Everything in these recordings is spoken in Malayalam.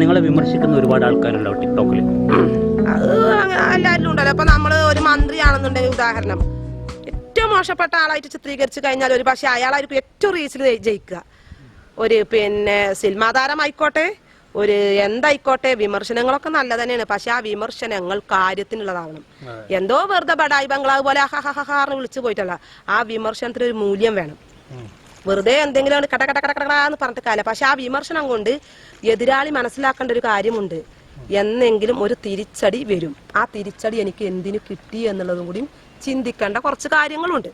നിങ്ങളെ വിമർശിക്കുന്ന ഒരുപാട് ആൾക്കാരുണ്ടാവും ടിക്ടോക്കിൽ അത് എല്ലാവരിലും ഉണ്ടല്ലോ. അപ്പൊ നമ്മൾ ഒരു മന്ത്രിയാണെന്നുണ്ടെങ്കിൽ ഉദാഹരണം. ഏറ്റവും മോശപ്പെട്ട ആളായിട്ട് ചിത്രീകരിച്ചു കഴിഞ്ഞാൽ ഒരു പക്ഷെ അയാളായിരിക്കും ഏറ്റവും റീച്ചിൽ ജയിക്കുക. ഒരു പിന്നെ സിനിമാ താരമായിക്കോട്ടെ ഒരു എന്തായിക്കോട്ടെ വിമർശനങ്ങളൊക്കെ നല്ല തന്നെയാണ്. പക്ഷെ ആ വിമർശനങ്ങൾ കാര്യത്തിനുള്ളതാവണം. എന്തോ വെറുതെ ബഡായി ബംഗ്ലാവ് പോലെ ഹഹാന്ന് വിളിച്ചു പോയിട്ടല്ല. ആ വിമർശനത്തിന് ഒരു മൂല്യം വേണം. വെറുതെ എന്തെങ്കിലും കട കട കട കട എന്ന് പറഞ്ഞിട്ട് കാല പക്ഷെ ആ വിമർശനം കൊണ്ട് എതിരാളി മനസ്സിലാക്കേണ്ട ഒരു കാര്യമുണ്ട്. എന്നെങ്കിലും ഒരു തിരിച്ചടി വരും. ആ തിരിച്ചടി എനിക്ക് എന്തിനു കിട്ടി എന്നുള്ളതും കൂടി ചിന്തിക്കേണ്ട കുറച്ച് കാര്യങ്ങളുണ്ട്.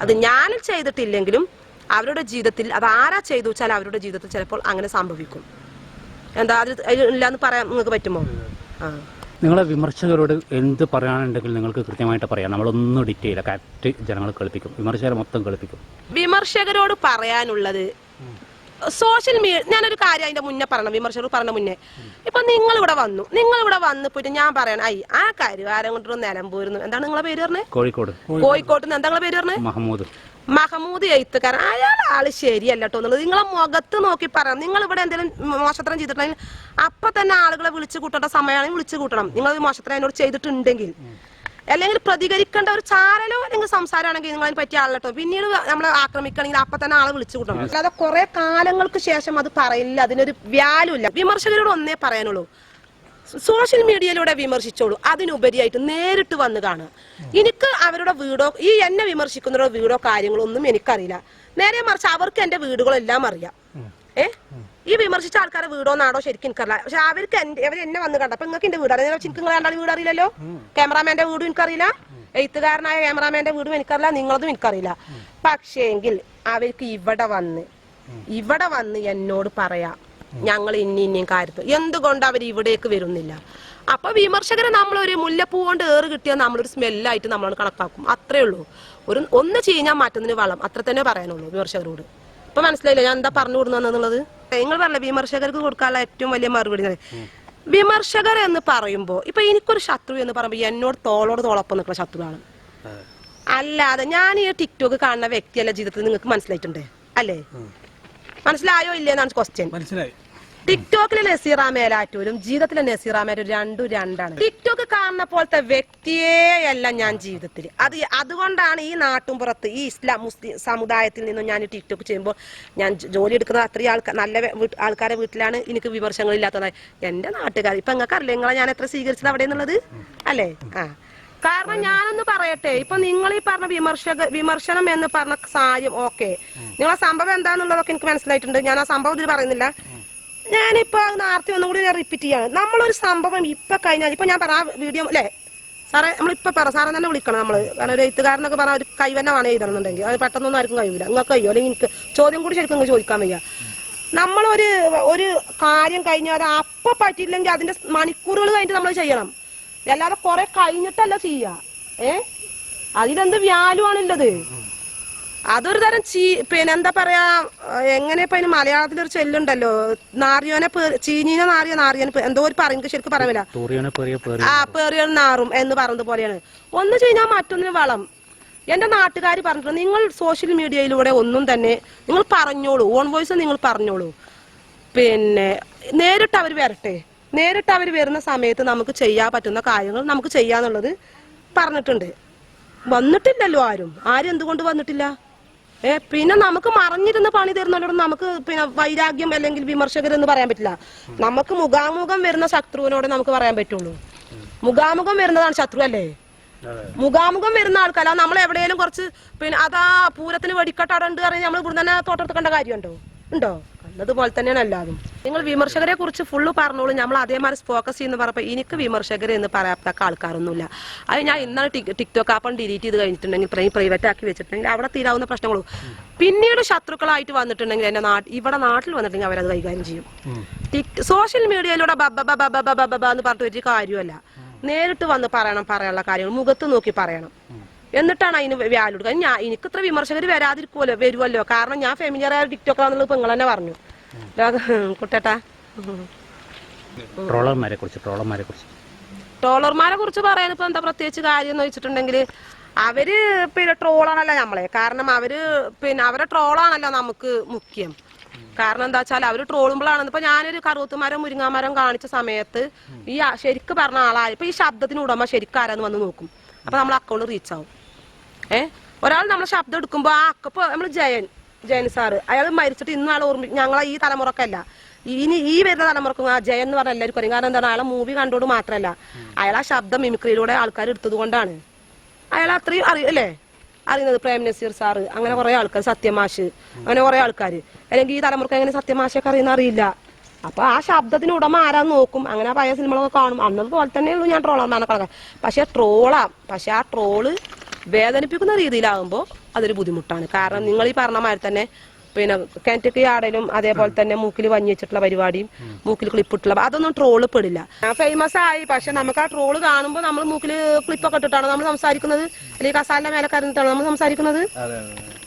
അത് ഞാൻ ചെയ്തിട്ടില്ലെങ്കിലും അവരുടെ ജീവിതത്തിൽ അത് ആരാ ചെയ്തു വെച്ചാൽ അവരുടെ ജീവിതത്തിൽ ചിലപ്പോൾ അങ്ങനെ സംഭവിക്കും. എന്താ അത് ഇല്ലാന്ന് പറയാൻ നിങ്ങൾക്ക് പറ്റുമോ? ആ. നിങ്ങളെ വിമർശകരോട് എന്ത് പറയാനുണ്ടെങ്കിൽ നിങ്ങൾക്ക് കൃത്യമായിട്ട് പറയാം. നമ്മളൊന്നും ഡിറ്റെയിൽ കറക്റ്റ് ജനങ്ങൾ കളിപ്പിക്കും വിമർശകരെ മൊത്തം കളിപ്പിക്കും വിമർശകരോട് പറയാനുള്ളത് സോഷ്യൽ മീഡിയ ഞാനൊരു കാര്യം അതിന്റെ മുന്നേ പറയണം. വിമർശകർ പറഞ്ഞ മുന്നേ. ഇപ്പൊ നിങ്ങൾ ഇവിടെ വന്നു. നിങ്ങൾ ഇവിടെ വന്നു പോയിട്ട് ഞാൻ പറയണം. ഐ ആ കാര്യം കൊണ്ടൊരു നിലമ്പൂരുന്നു. എന്താണ് നിങ്ങളെ പേര് പറഞ്ഞത് കോഴിക്കോട്. കോഴിക്കോട്ട് നിന്ന് എന്താ നിങ്ങളെ പേര് പറഞ്ഞത് മഹമ്മൂദ് മഹമൂദ് എഴുത്തുകാരൻ. അയാൾ ആൾ ശരിയല്ല കേട്ടോ എന്നുള്ളത്. നിങ്ങളെ മുഖത്ത് നോക്കി പറയാം നിങ്ങൾ ഇവിടെ എന്തെങ്കിലും മോശത്തരം ചെയ്തിട്ടുണ്ടെങ്കിൽ അപ്പൊ തന്നെ ആളുകളെ വിളിച്ചു കൂട്ടേണ്ട സമയമാണെങ്കിൽ വിളിച്ചു കൂട്ടണം. നിങ്ങൾ മോശത്രം എന്നോട് ചെയ്തിട്ടുണ്ടെങ്കിൽ. അല്ലെങ്കിൽ പ്രതികരിക്കേണ്ട ഒരു ചാരലോ അല്ലെങ്കിൽ സംസാരമാണെങ്കിൽ നിങ്ങൾ അതിന് പറ്റിയ ആളട്ടോ പിന്നീട് നമ്മൾ ആക്രമിക്കണമെങ്കിൽ അപ്പൊ തന്നെ ആളെ വിളിച്ചു കൂട്ടണം. അല്ലാതെ കുറെ കാലങ്ങൾക്ക് ശേഷം അത് പറയില്ല. അതിനൊരു വ്യാലുമില്ല വിമർശകരോട് ഒന്നേ പറയാനുള്ളൂ. സോഷ്യൽ മീഡിയയിലൂടെ വിമർശിച്ചോളൂ. അതിനുപരിയായിട്ട് നേരിട്ട് വന്ന് കാണുക. എനിക്ക് അവരുടെ വീടോ ഈ എന്നെ വിമർശിക്കുന്നവരുടെ വീടോ കാര്യങ്ങളോ ഒന്നും എനിക്കറിയില്ല. നേരെ മറിച്ച് അവർക്ക് എന്റെ വീടുകളെല്ലാം അറിയാം. ഏ? ഈ വിമർശിച്ച ആൾക്കാരെ വീടോ നാടോ ശരിക്കും എനിക്കറിയില്ല. പക്ഷെ അവർക്ക് എന്റെ അവർ എന്നെ വന്ന് കണ്ട അപ്പൊ നിങ്ങൾക്ക് എന്റെ വീട് അറിയാം. എനിക്ക് രണ്ടാളും വീട് അറിയില്ലല്ലോ. ക്യാമറാമാന്റെ വീടും എനിക്കറിയില്ല. എഴുത്തുകാരനായ ക്യാമറാമാന്റെ വീടും എനിക്കറിയില്ല. നിങ്ങളതും എനിക്കറിയില്ല. പക്ഷേങ്കിൽ അവർക്ക് ഇവിടെ വന്ന് ഇവിടെ വന്ന് എന്നോട് പറയാം. ഞങ്ങൾ ഇനി ഇനിയും കാര്യത്തിൽ എന്തുകൊണ്ട് അവർ ഇവിടേക്ക് വരുന്നില്ല? അപ്പൊ വിമർശകരെ നമ്മളൊരു മുല്ലപ്പൂ കൊണ്ട് ഏറ് കിട്ടിയാൽ നമ്മളൊരു സ്മെല്ലായിട്ട് നമ്മൾ കണക്കാക്കും. അത്രേ ഉള്ളൂ. ഒരു ഒന്ന് ചെയ്യാൻ മാറ്റുന്നതിന് വളം. അത്ര തന്നെ പറയാനുള്ളൂ വിമർശകരോട്. ഇപ്പൊ മനസ്സിലായില്ല ഞാൻ എന്താ പറഞ്ഞു കൊടുക്കുന്നുള്ളത് നിങ്ങൾ പറഞ്ഞ വിമർശകർക്ക് കൊടുക്കാനുള്ള ഏറ്റവും വലിയ മറുപടി വിമർശകർ എന്ന് പറയുമ്പോൾ ഇപ്പൊ എനിക്കൊരു ശത്രു എന്ന് പറയുമ്പോൾ എന്നോട് തോളോട് തോളൊപ്പം നിൽക്കുന്ന ശത്രുവാണ്. അല്ലാതെ ഞാൻ ഈ ടിക്ടോക്ക് കാണുന്ന വ്യക്തിയല്ല ജീവിതത്തിൽ നിങ്ങൾക്ക് മനസ്സിലായിട്ടുണ്ട്? അല്ലേ? മനസ്സിലായോ ഇല്ലേന്നാണ് ക്വസ്റ്റ്യൻ മനസ്സിലായി. ടിക്ടോക്കിലെ നസീറ മേലാറ്റൂരും ജീവിതത്തിലെ നസീറ മേലാറ്റൂരും രണ്ടും രണ്ടാണ്. ടിക്ടോക്ക് കാണുന്ന പോലത്തെ വ്യക്തിയെയല്ല ഞാൻ ജീവിതത്തിൽ. അത് അതുകൊണ്ടാണ് ഈ നാട്ടുംപുറത്ത് ഈ ഇസ്ലാം മുസ്ലിം സമുദായത്തിൽ നിന്നും ഞാൻ ടിക്ടോക്ക് ചെയ്യുമ്പോൾ ഞാൻ ജോലി എടുക്കുന്നത് അത്രയും ആൾക്കാർ നല്ല ആൾക്കാരുടെ വീട്ട്- ആൾക്കാരെ വീട്ടിലാണ് എനിക്ക് വിമർശങ്ങളില്ലാത്തതായി എന്റെ നാട്ടുകാർ ഇപ്പൊ നിങ്ങൾക്ക് അറിയില്ല നിങ്ങളെ ഞാൻ എത്ര സ്വീകരിച്ചത് അവിടെ എന്നുള്ളത് അല്ലേ? ആ. കാരണം ഞാനൊന്ന് പറയട്ടെ. ഇപ്പൊ നിങ്ങൾ ഈ പറഞ്ഞ വിമർശക വിമർശനം എന്ന് പറഞ്ഞ കാര്യം ഓക്കെ. നിങ്ങളെ സംഭവം എന്താന്നുള്ളതൊക്കെ എനിക്ക് മനസ്സിലായിട്ടുണ്ട്. ഞാൻ ആ സംഭവം ഇതിൽ പറയുന്നില്ല. ഞാനിപ്പോ നേരത്തെ ഒന്നുകൂടി ഞാൻ റിപ്പീറ്റ് ചെയ്യാണ്. നമ്മളൊരു സംഭവം ഇപ്പൊ കഴിഞ്ഞാൽ ഇപ്പൊ ഞാൻ പറ വീഡിയോ അല്ലേ സാറേ നമ്മളിപ്പോ പറ സാറെ തന്നെ വിളിക്കണം നമ്മൾ. കാരണം ഒരു എഴുത്തുകാരനൊക്കെ പറഞ്ഞ ഒരു കൈവന്നമാണ് എഴുതണമെന്നുണ്ടെങ്കിൽ. അത് പെട്ടെന്നൊന്നും ആർക്കും കഴിയില്ല നിങ്ങൾക്ക് കഴിയോ? അല്ലെങ്കിൽ എനിക്ക് ചോദ്യം കൂടി ശരിക്കും നിങ്ങൾക്ക് ചോദിക്കാൻ വയ്യ. നമ്മളൊരു ഒരു കാര്യം കഴിഞ്ഞാൽ അത് അപ്പൊ പറ്റിയില്ലെങ്കിൽ അതിന്റെ മണിക്കൂറുകൾ കഴിഞ്ഞിട്ട് നമ്മൾ ചെയ്യണം. അല്ലാതെ കുറെ കഴിഞ്ഞിട്ടല്ല ചെയ്യുക ഏ? അതിലെന്ത് വ്യാലു ആണുള്ളത് അതൊരു തരം ചീ പിന്നെ എന്താ പറയാ എങ്ങനെ ഇപ്പൊ അതിന് മലയാളത്തിലൊരു ചെല്ലുണ്ടല്ലോ നാറിയോനെ ചീഞ്ഞീനെ ചീനീനെ നാറിയ നാറിയനെ എന്തോ ഒരു പറയും ശരിക്കും പറയാൻ തൂറിയനെ പേറിയ പേറി ആ പേറിയ നാറും എന്ന് പറഞ്ഞത് പോലെയാണ്. ഒന്ന് ചെയ്യാൻ മറ്റൊന്നിന് വളം. എന്റെ നാട്ടുകാർ പറഞ്ഞിട്ടുണ്ട് നിങ്ങൾ സോഷ്യൽ മീഡിയയിലൂടെ ഒന്നും തന്നെ നിങ്ങൾ പറഞ്ഞോളൂ ഓൺ വോയിസ് നിങ്ങൾ പറഞ്ഞോളൂ. പിന്നെ നേരിട്ട് അവർ വരട്ടെ. നേരിട്ട് അവർ വരുന്ന സമയത്ത് നമുക്ക് ചെയ്യാൻ പറ്റുന്ന കാര്യങ്ങൾ നമുക്ക് ചെയ്യാന്നുള്ളത് പറഞ്ഞിട്ടുണ്ട്. വന്നിട്ടില്ലല്ലോ ആരും. ആരും എന്തുകൊണ്ട് വന്നിട്ടില്ല? ഏ പിന്നെ നമുക്ക് മറിഞ്ഞിരുന്ന് പണി തരുന്നവരോട് നമുക്ക് പിന്നെ വൈരാഗ്യം അല്ലെങ്കിൽ വിമർശകരെന്ന് പറയാൻ പറ്റില്ല. നമുക്ക് മുഖാമുഖം വരുന്ന ശത്രുവിനോട് നമുക്ക് പറയാൻ പറ്റുള്ളൂ. മുഖാമുഖം വരുന്നതാണ് ശത്രു അല്ലേ? മുഖാമുഖം വരുന്ന ആൾക്കല്ല നമ്മൾ എവിടെയെങ്കിലും കുറച്ച് പിന്നെ അതാ പൂരത്തിന് വെടിക്കട്ട അവിടെ ഉണ്ട് പറഞ്ഞാൽ നമ്മൾ ഇവിടെ തന്നെ തോട്ടെടുക്കേണ്ട കാര്യമുണ്ടോ? ഉണ്ടോ? എന്നതുപോലെ തന്നെയാണ് എല്ലാതും നിങ്ങൾ വിമർശകരെ കുറിച്ച് ഫുള്ള് പറഞ്ഞോളൂ. നമ്മൾ അതേമാതിരി ഫോക്കസ് ചെയ്യുന്ന പറഞ്ഞപ്പോൾ എനിക്ക് വിമർശകർ എന്ന് പറയാത്തക്ക ആൾക്കാരൊന്നുമില്ല. അത് ഞാൻ ഇന്നാണ് ടിക് ടിക്ടോക്ക് ആപ്പം ഡിലീറ്റ് ചെയ്ത് കഴിഞ്ഞിട്ടുണ്ടെങ്കിൽ പ്രൈ പ്രൈവറ്റ് ആക്കി വെച്ചിട്ടുണ്ടെങ്കിൽ അവിടെ തീരാവുന്ന പ്രശ്നങ്ങളും പിന്നീട് ശത്രുക്കളായിട്ട് വന്നിട്ടുണ്ടെങ്കിൽ എന്റെ നാട്ടിൽ ഇവിടെ നാട്ടിൽ വന്നിട്ടുണ്ടെങ്കിൽ അവരത് കൈകാര്യം ചെയ്യും. സോഷ്യൽ മീഡിയയിലൂടെ ബബ എന്ന് പറഞ്ഞിട്ട് ഒരു കാര്യമല്ല നേരിട്ട് വന്ന് പറയണം പറയാനുള്ള കാര്യങ്ങൾ. മുഖത്ത് നോക്കി പറയണം. എന്നിട്ടാണ് അതിന് വാല്യൂ കൊടുക്കുക. ഞാൻ എനിക്ക് ഇത്ര വിമർശകർ വരാതിരിക്കുമല്ലോ വരുമല്ലോ കാരണം ഞാൻ ഫെമിലിയർ ആയ ടിക്ടോക്ക് എന്നുള്ളത് ഇപ്പൊ നിങ്ങൾ തന്നെ പറഞ്ഞു കുട്ടേട്ടാ. ട്രോളർമാരെ കുറിച്ച് ട്രോളർമാരെ കുറിച്ച്. ട്രോളർമാരെ കുറിച്ച് പറയാൻ ഇപ്പൊ എന്താ പ്രത്യേകിച്ച് കാര്യം എന്ന് വെച്ചിട്ടുണ്ടെങ്കിൽ അവർ പിന്നെ ട്രോളാണല്ലോ നമ്മളെ. കാരണം അവർ പിന്നെ അവരെ ട്രോളാണല്ലോ നമുക്ക് മുഖ്യം. കാരണം എന്താ വെച്ചാൽ അവർ ട്രോളുമ്പോഴാണ് ഇപ്പൊ ഞാനൊരു കറുവത്തുമരം മുരിങ്ങാമരം കാണിച്ച സമയത്ത് ഈ ശരിക്ക് പറഞ്ഞ ആളായ ഇപ്പൊ ഈ ശബ്ദത്തിന് ഉടമ ശരിക്കും ആരാന്ന് വന്ന് നോക്കും. അപ്പൊ നമ്മൾ അക്കൗണ്ട് റീച്ച് ആവും. ഏ? ഒരാൾ നമ്മളെ ശബ്ദം എടുക്കുമ്പോ ആ അക്കപ്പോ നമ്മൾ ജയൻ ജയൻ സാറ്. അയാൾ മരിച്ചിട്ട് ഇന്നും ആൾ ഓർമ്മ ഞങ്ങളെ ഈ തലമുറക്കല്ല. ഇനി ഈ വരുന്ന തലമുറക്കും ആ ജയൻ എന്ന് പറഞ്ഞ എല്ലാവർക്കും അറിയാം. കാരണം എന്താണ്? അയാളെ മൂവി കണ്ടോട് മാത്രമല്ല അയാൾ ആ ശബ്ദം മിമിക്രിയിലൂടെ ആൾക്കാർ എടുത്തത് കൊണ്ടാണ്. അയാൾ അത്രയും അറിയല്ലേ അറിയുന്നത് പ്രേം നസീർ സാറ്. അങ്ങനെ കുറെ ആൾക്കാർ സത്യമാഷ്. അങ്ങനെ കുറെ ആൾക്കാർ അല്ലെങ്കിൽ ഈ തലമുറയ്ക്ക് എങ്ങനെ സത്യമാഷൊക്കെ അറിയുന്ന അറിയില്ല. അപ്പൊ ആ ശബ്ദത്തിന് ഉടമ ആരാ നോക്കും. അങ്ങനെ പഴയ സിനിമകളൊക്കെ കാണും. അന്നതുപോലെ തന്നെ ഉള്ളൂ ഞാൻ ട്രോളാണെന്നാണ് കളക്കാൻ പക്ഷെ ട്രോളാം. പക്ഷെ ആ ട്രോൾ വേദനിപ്പിക്കുന്ന രീതിയിലാകുമ്പോൾ അതൊരു ബുദ്ധിമുട്ടാണ്. കാരണം നിങ്ങൾ ഈ പറഞ്ഞ മാതിരി തന്നെ പിന്നെ കാറ്റക്കി ആടലും അതേപോലെ തന്നെ മൂക്കിൽ വഞ്ഞി വെച്ചിട്ടുള്ള പരിപാടിയും മൂക്കിൽ ക്ലിപ്പിട്ടുള്ള അതൊന്നും ട്രോൾ പെടില്ല. ഫേമസ് ആയി പക്ഷെ നമുക്ക് ആ ട്രോൾ കാണുമ്പോൾ നമ്മൾ മൂക്കിൽ ക്ലിപ്പൊക്കെ ഇട്ടിട്ടാണ് നമ്മൾ സംസാരിക്കുന്നത്. അല്ലെങ്കിൽ കസാലിന്റെ മേലെ കരുന്നിട്ടാണ് നമ്മൾ സംസാരിക്കുന്നത്.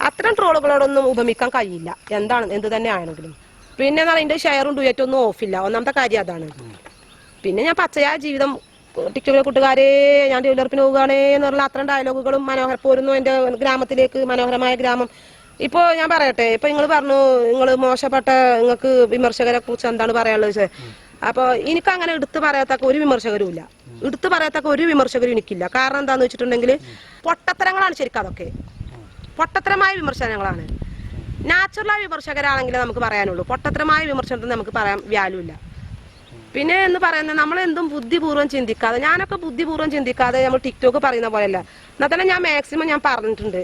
അത്തരം ട്രോളുകളോടൊന്നും ഉപമിക്കാൻ കഴിയില്ല. എന്താണ് എന്ത് തന്നെ ആണെങ്കിലും. പിന്നെ എന്ന് പറയുന്നത് ഷെയറും ഡുയറ്റും ഒന്നും ഓഫില്ല ഒന്നാമത്തെ കാര്യം അതാണ്. പിന്നെ ഞാൻ പച്ചയായ ജീവിതം ടിക്ടോക്കിലെ കൂട്ടുകാരെ ഞാൻ ഡെവലപ്പിന് പോവുകയാണേ എന്നുള്ള അത്രയും ഡയലോഗുകളും മനോഹര പോരുന്നു എന്റെ ഗ്രാമത്തിലേക്ക് മനോഹരമായ ഗ്രാമം. ഇപ്പോ ഞാൻ പറയട്ടെ ഇപ്പൊ നിങ്ങൾ പറഞ്ഞു നിങ്ങൾ മോശപ്പെട്ട നിങ്ങൾക്ക് വിമർശകരെ കുറിച്ച് എന്താണ് പറയാനുള്ളത് അപ്പോൾ അപ്പൊ എനിക്ക് അങ്ങനെ എടുത്തു പറയാത്തക്ക ഒരു വിമർശകരും ഇല്ല. എടുത്തു പറയാത്തക്ക ഒരു വിമർശകരും എനിക്കില്ല. കാരണം എന്താന്ന് വെച്ചിട്ടുണ്ടെങ്കിൽ പൊട്ടത്തരങ്ങളാണ് ശരിക്കും അതൊക്കെ. പൊട്ടത്തരമായ വിമർശനങ്ങളാണ്. നാച്ചുറലായ വിമർശകരാണെങ്കിലേ നമുക്ക് പറയാനുള്ളൂ. പൊട്ടത്തരമായ വിമർശനത്തിന് നമുക്ക് പറയാൻ വ്യാലുമില്ല പിന്നെ എന്ന് പറയുന്നത് നമ്മൾ എന്തും ബുദ്ധിപൂർവം ചിന്തിക്കാതെ ഞാനൊക്കെ ബുദ്ധിപൂർവം ചിന്തിക്കാതെ നമ്മൾ ടിക്ടോക്ക് പറയുന്ന പോലെയല്ല. എന്നാൽ തന്നെ ഞാൻ മാക്സിമം ഞാൻ പറഞ്ഞിട്ടുണ്ട്.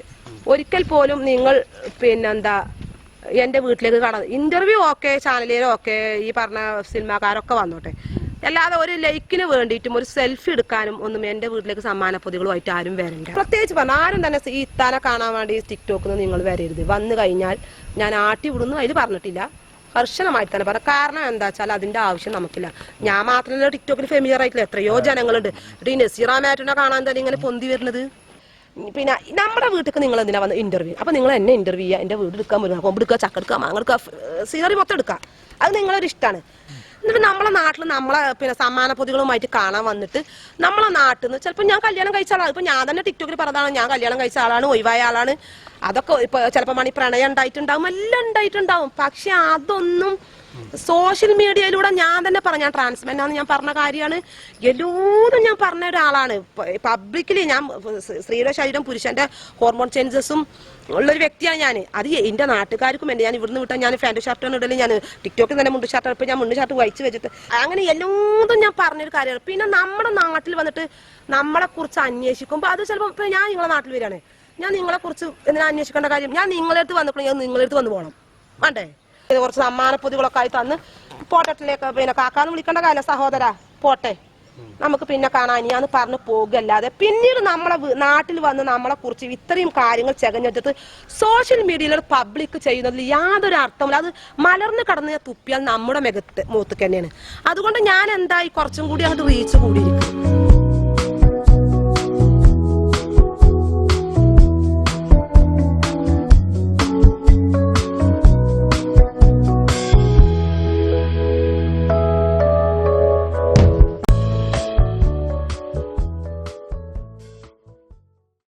ഒരിക്കൽ പോലും നിങ്ങൾ പിന്നെന്താ എന്റെ വീട്ടിലേക്ക് കട ഇന്റർവ്യൂ ഓക്കെ ചാനലിലും ഒക്കെ ഈ പറഞ്ഞ സിനിമാക്കാരൊക്കെ വന്നോട്ടെ. അല്ലാതെ ഒരു ലൈക്കിന് വേണ്ടിയിട്ടും ഒരു സെൽഫി എടുക്കാനും ഒന്നും എന്റെ വീട്ടിലേക്ക് സമ്മാന പൊതികളുമായിട്ട് ആരും വരണ്ട. പ്രത്യേകിച്ച് പറഞ്ഞു ആരും തന്നെ ഈ ഇത്താനെ കാണാൻ വേണ്ടി ടിക്ടോക്കിൽ നിന്ന് നിങ്ങൾ വരരുത്. വന്നു കഴിഞ്ഞാൽ ഞാൻ ആട്ടി വിടുന്നു അതിൽ പറഞ്ഞിട്ടില്ല. കർശനമായിട്ട് തന്നെ പറയാം. കാരണം എന്താ വെച്ചാൽ അതിന്റെ ആവശ്യം നമുക്കില്ല. ഞാൻ മാത്രമല്ല ടിക്ടോക്കിൽ ഫെമിലിയർ ആയിട്ടില്ല. എത്രയോ ജനങ്ങളുണ്ട്. ഈ നസീറ മാറ്റിനെ കാണാൻ തന്നെ ഇങ്ങനെ പൊന്തി വരുന്നത്? പിന്നെ നമ്മുടെ വീട്ടിൽ നിങ്ങൾ എന്തിനാ വന്ന് ഇന്റർവ്യൂ അപ്പൊ നിങ്ങൾ എന്നെ ഇന്റർവ്യൂ ചെയ്യുക എന്റെ വീട് എടുക്കാൻ പറ്റും കൊമ്പ് എടുക്കുക ചക്ക എടുക്കുക മാങ്ങ എടുക്കുക സീനറി മൊത്തം എടുക്കുക. അത് നിങ്ങളൊരു ഇഷ്ടമാണ് എന്നിട്ട് നമ്മളെ നാട്ടിൽ നമ്മളെ പിന്നെ സമ്മാന പൊതികളുമായിട്ട് കാണാൻ വന്നിട്ട് നമ്മളെ നാട്ടിൽ നിന്ന് ചിലപ്പോൾ ഞാൻ കല്യാണം കഴിച്ച ആളാണ് ഇപ്പൊ ഞാൻ തന്നെ ടിക്ടോക്കിൽ പറഞ്ഞതാണ്. ഞാൻ കല്യാണം കഴിച്ച ആളാണ് ഒഴിവായ ആളാണ്. അതൊക്കെ ഇപ്പൊ ചിലപ്പോൾ മണി പ്രണയം ഉണ്ടായിട്ടുണ്ടാവും എല്ലാം ഉണ്ടായിട്ടുണ്ടാവും. പക്ഷെ അതൊന്നും സോഷ്യൽ മീഡിയയിലൂടെ ഞാൻ തന്നെ പറഞ്ഞ ട്രാൻസ്മെൻ ആണെന്ന് ഞാൻ പറഞ്ഞ കാര്യമാണ് എല്ലാതും ഞാൻ പറഞ്ഞ ഒരാളാണ്. പബ്ലിക്കലി ഞാൻ സ്ത്രീയുടെ ശരീരം പുരുഷന്റെ ഹോർമോൺ ചേഞ്ചസും ഉള്ളൊരു വ്യക്തിയാണ് ഞാൻ. അത് എന്റെ നാട്ടുകാർക്കും എന്റെ ഞാൻ ഇവിടുന്ന് വിട്ടാൽ ഞാൻ ഫാൻഡ് ഷർട്ടാണ് ഇടൽ ഞാൻ ടിക്ടോക്കിൽ തന്നെ മുണ്ട് ഷർട്ട് ഇപ്പൊ ഞാൻ മുണ്ട് ഷർട്ട് വഹിച്ച് വെച്ചിട്ട് അങ്ങനെ എല്ലാതും ഞാൻ പറഞ്ഞൊരു കാര്യമാണ് പിന്നെ നമ്മുടെ നാട്ടിൽ വന്നിട്ട് നമ്മളെ കുറിച്ച് അന്വേഷിക്കുമ്പോൾ അത് ചിലപ്പോൾ ഞാൻ നിങ്ങളെ നാട്ടിൽ വരികയാണ്. ഞാൻ നിങ്ങളെ കുറിച്ച് എന്തിനാ അന്വേഷിക്കേണ്ട കാര്യം? ഞാൻ നിങ്ങളെ അടുത്ത് വന്നിട്ടുണ്ടെങ്കിൽ നിങ്ങളെ അടുത്ത് വന്ന് പോകണം വേണ്ടേ? ഇത് കുറച്ച് സമ്മാനപ്പൊതികളൊക്കെ ആയി തന്ന് പോട്ടട്ടിലേക്ക് പിന്നെ കാക്കാന്ന് വിളിക്കേണ്ട കാര്യം സഹോദര പോട്ടെ. നമുക്ക് പിന്നെ കാണാൻ ഇനിയാന്ന് പറഞ്ഞ് പോകുകയല്ലാതെ പിന്നീട് നമ്മളെ നാട്ടിൽ വന്ന് നമ്മളെ കുറിച്ച് ഇത്രയും കാര്യങ്ങൾ ചെകഞ്ഞെടുത്ത് സോഷ്യൽ മീഡിയയിൽ പബ്ലിക് ചെയ്യുന്നതിൽ യാതൊരു അർത്ഥമില്ല അത് മലർന്ന് കടന്ന് തുപ്പിയാൽ നമ്മുടെ മുഖത്ത് മുഖത്ത് തന്നെയാണ്. അതുകൊണ്ട് ഞാൻ എന്തായി കുറച്ചും കൂടി അങ്ങോട്ട് റീച്ച് കൂടിയിരിക്കും.